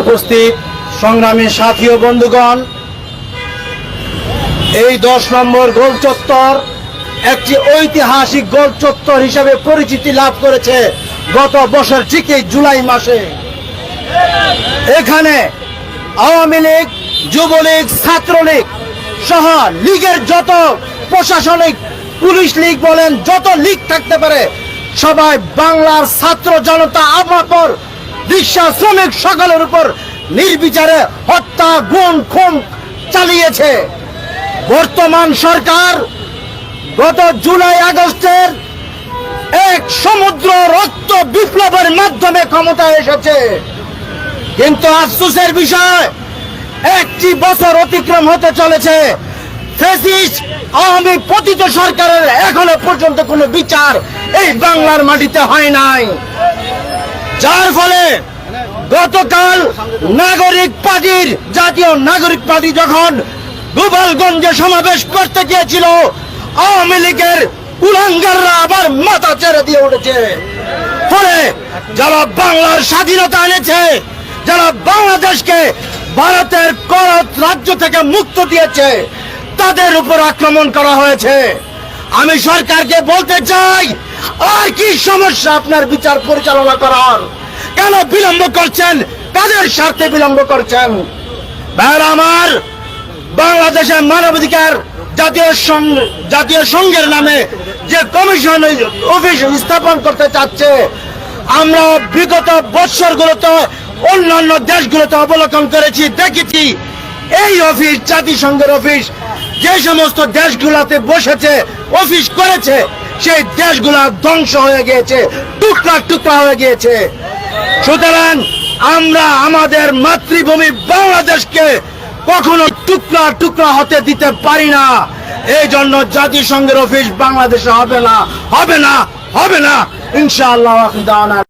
উপস্থিত সংগ্রামী সাথী ও বন্ধুগণ, এই দশ নম্বর গোল চত্বর একটি ঐতিহাসিক গোল চত্বর হিসাবে পরিচিতি লাভ করেছে গত বছর ঠিকই জুলাই মাসে। এখানে আওয়ামী লীগ, যুবলীগ, ছাত্রলীগ সহ লীগের যত প্রশাসনিক পুলিশ লীগ বলেন, যত লীগ থাকতে পারে সবাই বাংলার ছাত্র জনতা আমাপর রিক্সা শ্রমিক সকলের উপর নির্বিচারে হত্যা গুণ খুন চালিয়েছে। বর্তমান সরকার গত জুলাই আগস্টের এক সমুদ্র রক্ত বিপ্লবের মাধ্যমে ক্ষমতায় এসেছে। কিন্তু আফসোসের বিষয়, একটি বছর অতিক্রম হতে চলেছে। আওয়ামী পতিত সরকারের এখনও পর্যন্ত কোনো বিচার এই বাংলার মাটিতে হয় নাই। যার ফলে গতকাল নাগরিক পার্টির, জাতীয় নাগরিক পার্টি যখন গোপালগঞ্জে সমাবেশ করতে গিয়েছিল, আওয়ামী লীগের কুলাঙ্গাররা আবার মাথা ছেড়ে দিয়ে উঠেছে। ফলে যারা বাংলার স্বাধীনতা এনেছে, যারা বাংলাদেশকে ভারতের করত রাজ্য থেকে মুক্ত দিয়েছে, তাদের উপর আক্রমণ করা হয়েছে। আমি সরকারকে বলতে চাই আর কি সমস্যা আপনার বিচার পরিচালনা করার? কেন বিলম্ব করছেন? কাদের স্বার্থে বিলম্ব করছেন? আমার, বাংলাদেশের মানবাধিকার জাতীয় জাতীয় সংঘের নামে যে কমিশন অফিস স্থাপন করতে চাচ্ছে, আমরা বিগত বৎসরগুলোতে অন্যান্য দেশগুলোতে অবলোকন করেছি, দেখেছি। এই অফিস, জাতিসংঘের অফিস, যে সমস্ত দেশগুলোতে বসেছে, অফিস করেছে সেই দেশগুলা ধ্বংস হয়ে গিয়েছে, টুকরা টুকরা হয়ে গিয়েছে। সুতরাং আমরা আমাদের মাতৃভূমি বাংলাদেশকে কখনো টুকরা টুকরা হতে দিতে পারি না। এই জন্য জাতিসংঘের অফিস বাংলাদেশে হবে না হবে না হবে না। ইনশাআল্লাহ।